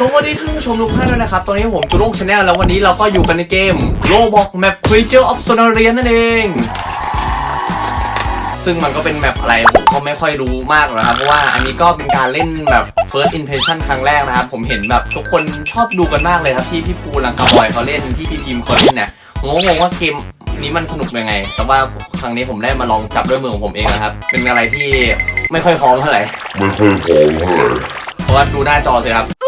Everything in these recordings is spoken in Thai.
สวัสดีท่านผู้ชมทุกท่านด้วยนะครับ ตอนนี้ผมจูโล่งชาแนลแล้ววันนี้เราก็อยู่กันในเกม Roblox Map Creature of Sonoria นั่นเอง ซึ่งมันก็เป็นแมปอะไรผมก็ไม่ค่อยรู้มากหรอกนะครับ เพราะว่าอันนี้ก็เป็นการเล่นแบบ first impression ครั้งแรกนะครับ ผมเห็นแบบทุกคนชอบดูกันมากเลยครับ ที่พี่ภูลังกาบอยเขาเล่นที่พี่พิมพ์เขาเล่นเนี่ยผมก็งงว่าเกมนี้มันสนุกยังไง แต่ว่าครั้งนี้ผมได้มาลองจับด้วยมือของผมเองนะครับ เป็นอะไรที่ไม่ค่อยพร้อมเท่าไหร่ ไม่ค่อยพร้อมเท่าไหร่ เพราะว่าดูหน้าจอสิครับนี่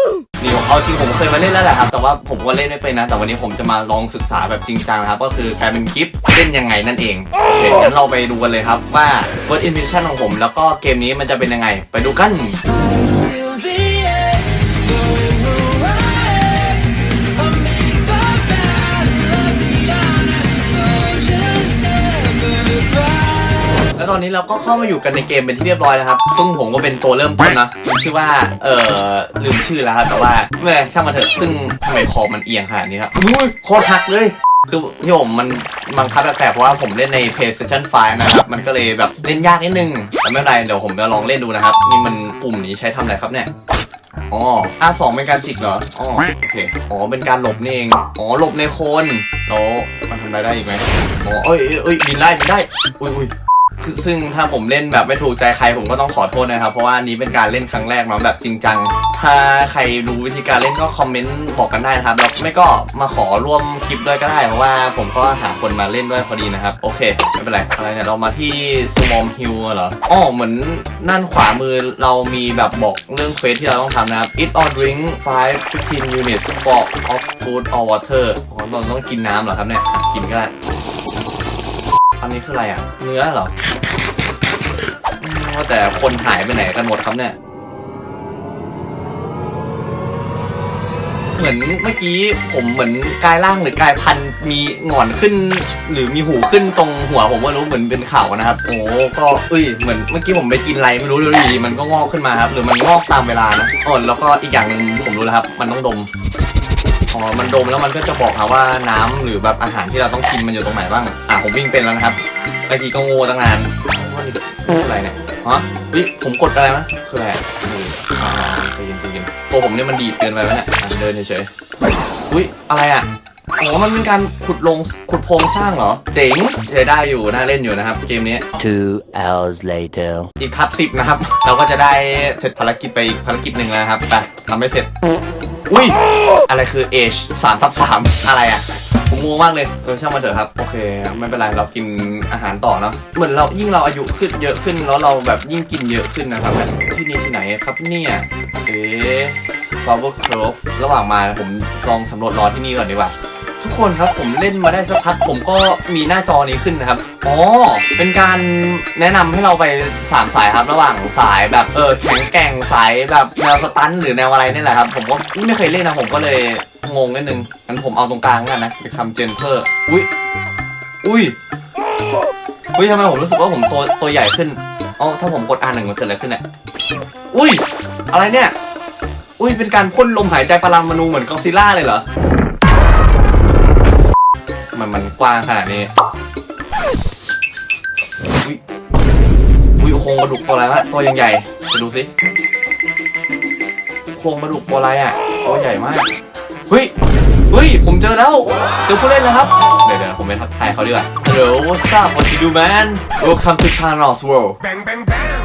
เอาจริงผมเคยมาเล่นแล้วแหละครับ แต่ว่าผมก็เล่นไม่เป็นนะ แต่วันนี้ผมจะมาลองศึกษาแบบจริงจังนะครับ ก็คือกลายเป็นคลิปเล่นยังไงนั่นเองโอเคงั้นเราไปดูกันเลยครับว่า first impression ของผม แล้วก็เกมนี้มันจะเป็นยังไง ไปดูกัน till the แล้วตอนนี้เราก็เข้ามาอยู่กันในเกมเป็นที่เรียบร้อยนะครับ ซึ่งผมก็เป็นตัวเริ่มต้นนะมันชื่อว่า เอ่อ ลืมชื่อแล้วครับ แต่ว่าไม่เป็นไรช่างมันเถอะ ซึ่งทำไมคอมันเอียงขนาดนี้ครับอุ้ยคอหักเลย คือที่ผมมันบังคับแปลกๆเพราะว่าผมเล่นใน PlayStation 5 นะครับ มันก็เลยแบบเล่นยากนิดนึง แต่ไม่เป็นไร เดี๋ยวผมจะลองเล่นดูนะครับ นี่มันปุ่มนี้ใช้ทำอะไรครับเนี่ยอ๋อ R2 เป็นการจิกเหรอ อ๋อ โอเค อ๋อ เป็นการหลบนี่เอง อ๋อ หลบในโคนแล้วมันทำอะไรได้อีกไหมอ๋อ เอ้ยเอ้ยเอ้ยบินได้บินได้ อุ้ยอุ้ยคือ ซึ่งถ้าผมเล่นแบบไม่ถูกใจใครผมก็ต้องขอโทษนะครับ เพราะว่านี้เป็นการเล่นครั้งแรกเนาะแบบจริงจัง ถ้าใครรู้วิธีการเล่นก็คอมเมนต์บอกกันได้นะครับแล้วไม่ก็มาขอร่วมคลิปด้วยก็ได้เพราะว่าผมก็หาคนมาเล่นด้วยพอดีนะครับ โอเคไม่เป็นไรอะไรเนี่ยเรามาที่ Small Hill เหรออ๋อเหมือนนั่นขวามือเรามีแบบบอกเรื่องเควสที่เราต้องทำนะครับ eat or drink 5 15 units for of food or water อ๋อเราต้องกินน้ำเหรอครับเนี่ยกินก็ได้ อันนี้คืออะไรอะ เนื้อเหรอว่าแต่คนหายไปไหนกันหมดครับเนี่ย เหมือนเมื่อกี้ผมเหมือนกายร่างหรือกายพันธุ์มีหงอนขึ้น หรือมีหูขึ้นตรงหัวผมก็รู้เหมือนเป็นเข่านะครับ โอ้ก็เอ้ยเหมือนเมื่อกี้ผมไปกินอะไรไม่รู้อยู่ดีมันก็งอกขึ้นมาครับ หรือมันงอกตามเวลานะอ๋อแล้วก็อีกอย่างหนึ่งผมรู้แล้วครับ มันต้องดม อ๋อมันดมแล้วมันก็จะบอกครับว่าน้ำหรือแบบอาหารที่เราต้องกินมันอยู่ตรงไหนบ้าง อะผมวิ่งเป็นแล้วนะครับเมื่อกี้ก็โง่ตั้งนานว่านี่คืออะไรเนี่ยฮะวิผมกดอะไรนะคืออะไรอะนี่อ่าใจเย็นใจเย็นตัวผมเนี่ยมันดีดเกินไปไหมเนี่ยอะเดินเฉยๆอุ้ยอะไรอะอ๋อมันเป็นการขุดลงขุดโพรงสร้างเหรอ เจ๋งใช้ได้อยู่น่าเล่นอยู่นะครับ เกมนี้ Two hours later. อีกทับสิบนะครับ เราก็จะได้เสร็จภารกิจไปอีกภารกิจหนึ่งแล้วนะครับไปทำไม่เสร็จ อุ้ย อะไรคือ age สามทับสามอะไรอะ ผมงงมากเลย เออช่างมันเถอะครับ โอเค ไม่เป็นไร เรากินอาหารต่อเนาะ เหมือนเรายิ่งเราอายุขึ้นเยอะขึ้นแล้วเราแบบยิ่งกินเยอะขึ้นนะครับ ที่นี่ที่ไหนครับเนี่ยเอ๊ะ flower c r o v e ระหว่างมาผมลองสำรวจรอที่นี่ก่อนดีกว่า ทุกคนครับผมเล่นมาได้สักพักผมก็มีหน้าจอนี้ขึ้นนะครับ อ๋อ เป็นการแนะนำให้เราไปสามสายครับ ระหว่างสายแบบเออแข็งแกร่งสายแบบแนวสตันหรือแนวอะไรนี่แหละครับ ผมก็ไม่เคยเล่นนะผมก็เลยงงนิดนึงงั้นผมเอาตรงกลางกันนะไปคำเจนเพอร์อุ้ยอุ้ยอุ้ยทำไมผมรู้สึกว่าผมตัวตัวใหญ่ขึ้นอ๋อถ้าผมกดอ่านหนึ่งมันเกิดอะไรขึ้นเนี่ยอุ้ยอะไรเนี่ยอุ้ยเป็นการพ่นลมหายใจปรมาณูเหมือนก็อดซิลล่าเลยเหรอ มันมันกว้างขนาดนี้ อุ้ยอุ้ยโครงกระดูกตัวอะไรวะตัวยังใหญ่ไปดูสิโครงกระดูกตัวอะไรอะตัวใหญ่มากเฮ้ยเฮ้ย ผมเจอแล้ว เจอผู้เล่นแล้วครับ เดี๋ยวเดี๋ยวผมไปทักทายเขาดีกว่า Hello what's up what you do man welcome to Channel's World bang bang bang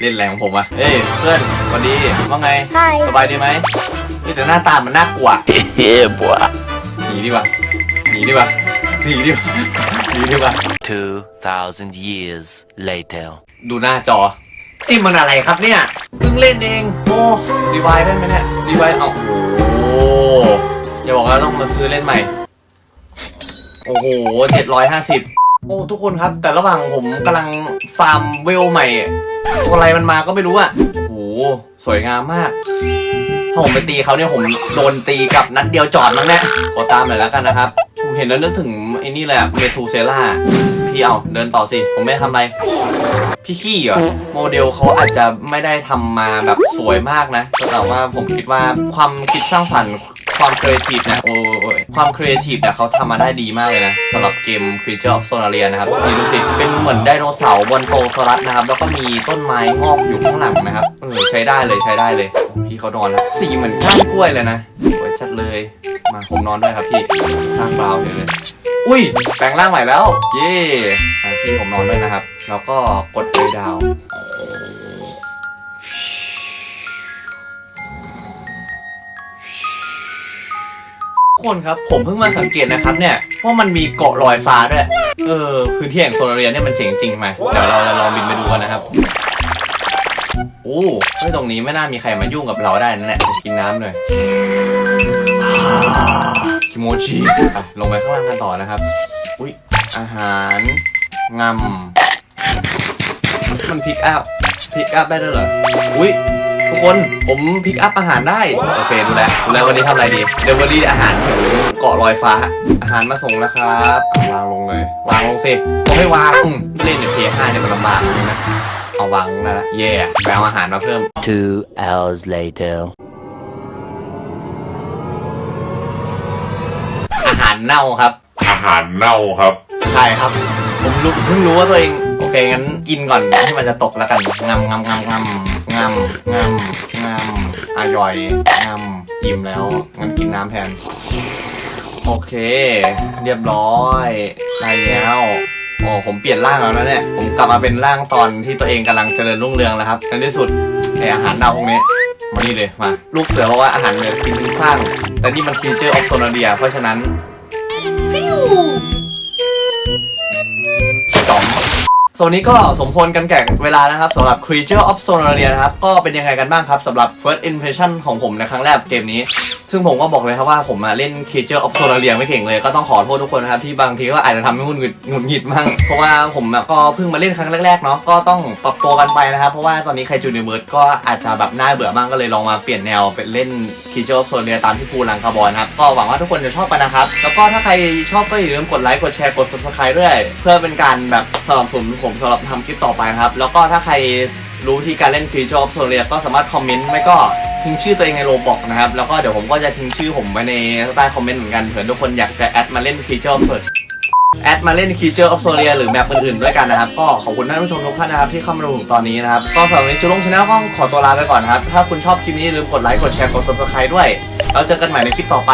เล่นแรงของผมอะเอ้ยเพื่อนสวัสดีว่าไง Hi สบายดีไหมเฮ้ยแต่หน้าตามันน่ากลัว yeah, boy. หนีดีกว่า หนีดีกว่าหนีดีกว่าหนีดีกว่า Two thousand years later. ดูหน้าจอ นี่มันอะไรครับเนี่ยเพิ่งเล่นเองโอ้รีไวได้ไหมเนี่ยรีไวเอาโอ้โหอย่าบอกว่าต้องมาซื้อเล่นใหม่ โอ้โหเจ็ดร้อยห้าสิบโอ้ทุกคนครับ แต่ระหว่างผมกำลังฟาร์มเวลใหม่ ตัวอะไรมันมาก็ไม่รู้อะโอ้โหสวยงามมาก ถ้าผมไปตีเขาเนี่ยผมโดนตีกลับนัดเดียวจอดมั้งเนี่ยขอตามหน่อยแล้วกันนะครับผม เห็นแล้วนึกถึงไอ้นี่เละเมทูเซล่า พี่เอาเดินต่อสิ ผมไม่ทำอะไร พี่ขี้เหรอ โมเดลเขาอาจจะไม่ได้ทำมาแบบสวยมากนะ แต่ว่าผมคิดว่าความคิดสร้างสรรค์ความครีเอทีฟเนี่ยโอ้ยความครีเอทีฟเนี่ยเขาทำมาได้ดีมากเลยนะสำหรับเกม Creature of Sonaria นะครับนี่ดูสิ เป็นเหมือนไดโนเสาร์บนโตซอรัสนะครับ แล้วก็มีต้นไม้งอกอยู่ข้างหลังนะครับเออใช้ได้เลยใช้ได้เลย พี่เขานอนแล้วสีเหมือนก้านกล้วยเลยนะสวยจัดเลย มาผมนอนด้วยครับพี่ สร้างบราวน์เลย อุ้ย แปลงร่างใหม่แล้ว เย่อะพี่ผมนอนด้วยนะครับ แล้วก็กดไปดาวทุกคนครับ ผมเพิ่งมาสังเกตนะครับเนี่ยว่ามันมีเกาะลอยฟ้าด้วย เออ พื้นที่แห่งโซลาเรียเนี่ยมันเจ๋งจริงไหมเดี๋ยวเราจะลองบินไปดูกันนะครับโอ้ เฮ้ยตรงนี้ไม่น่ามีใครมายุ่งกับเราได้นั่นแหละกินน้ำหน่อยคิโมจิอะลงไปข้างล่างกันต่อนะครับ อุ้ยอาหารงำมันพิกอัพพิกอัพได้ด้วยเหรอ อุ้ยทุกคนผมพิกอัพอาหารได้ โอเคดูแลดูแลวันนี้ทำอะไรดีเดลิเวอรี่อาหารถึงเกาะลอยฟ้า อาหารมาส่งแล้วครับวางลงเลยวางลงสิผมไม่วางเล่นในเพย์ห้าเนี่ยมันลำบากนะ เอาวางได้ละเย่ไปเอาอาหารมาเพิ่ม Two hours later. อาหารเน่าครับ อาหารเน่าครับ ใช่ครับ ผมรู้เพิ่งรู้ว่าตัวเอง โอเค งั้นกินก่อนที่มันจะตกแล้วกันงำงำงำงำงำงำงำอร่อยงำอิ่มแล้ว งั้นกินน้ำแทน โอเค เรียบร้อยได้แล้ว โอ้ผมเปลี่ยนร่างแล้วนะเนี่ย ผมกลับมาเป็นร่างตอนที่ตัวเองกำลังเจริญรุ่งเรืองแล้วครับในที่สุดไออาหารเน่าพวกนี้มานี่เลยมา ลูกเสือบอกว่าอาหารเนี่ยกินทุกข้าง แต่นี่มันคีเจอร์ออฟโซนาเดีย เพราะฉะนั้นจอมโซนนี้ก็สมควรกันแก่เวลานะครับสำหรับ Creature of Sonaria นะครับ ก็เป็นยังไงกันบ้างครับสำหรับ First Impression ของผมในครั้งแรกเกมนี้ ซึ่งผมก็บอกเลยครับว่าผมมาเล่น Creature of Sonaria ไม่เก่งเลยก็ต้องขอโทษทุกคนนะครับ ที่บางทีก็อาจจะทำให้หงุดหงิดหงุดหงิดมั่งเพราะว่าผมก็เพิ่งมาเล่นครั้งแรกๆเนาะก็ต้องปรับตัวกันไปนะครับ เพราะว่าตอนนี้ใครจูเนียเวิร์ดก็อาจจะแบบน่าเบื่อบ้างก็เลยลองมาเปลี่ยนแนวเป็นเล่น Creature of Sonaria ตามที่ภูลังคารบอนนะครับก็หวังว่าทุกคนจะชอบกันนะครับแล้วก็ถ้าใครชอบก็อย่าลืมกดไลค์กดแชร์กด subscribe ด้วย เพื่อเป็นการแบบสนับสนุนผมสำหรับทำคลิปต่อไปนะครับแล้วก็ถ้าใครรู้ที่การเล่น Creature of Sonaria ก็สามารถคอมเมนต์ไม่ก็ ทิ้งชื่อตัวเองในโรบอกนะครับ แล้วก็เดี๋ยวผมก็จะทิ้งชื่อผมไว้ในใต้คอมเมนต์เหมือนกันเผื่อทุกคนอยากจะแอดมาเล่น Creature of Sonaria แอดมาเล่น Creature of Soria หรือแมปอื่นๆด้วยกันนะครับ ก็ขอบคุณท่านผู้ชมทุกท่านนะครับ ที่เข้ามาดูถึงตอนนี้นะครับ ก็สำหรับวันนี้จูลงชาแนลก็ขอตัวลาไปก่อนนะครับ ถ้าคุณชอบคลิปนี้ลืมกดไลค์กดแชร์กด subscribe ด้วย แล้วเจอกันใหม่ในคลิปต่อไป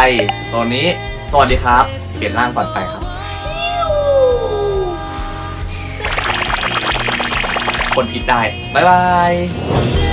ตอนนี้ สวัสดีครับ เปลี่ยนร่างก่อนไปครับ คนผิดได้ บ๊ายบาย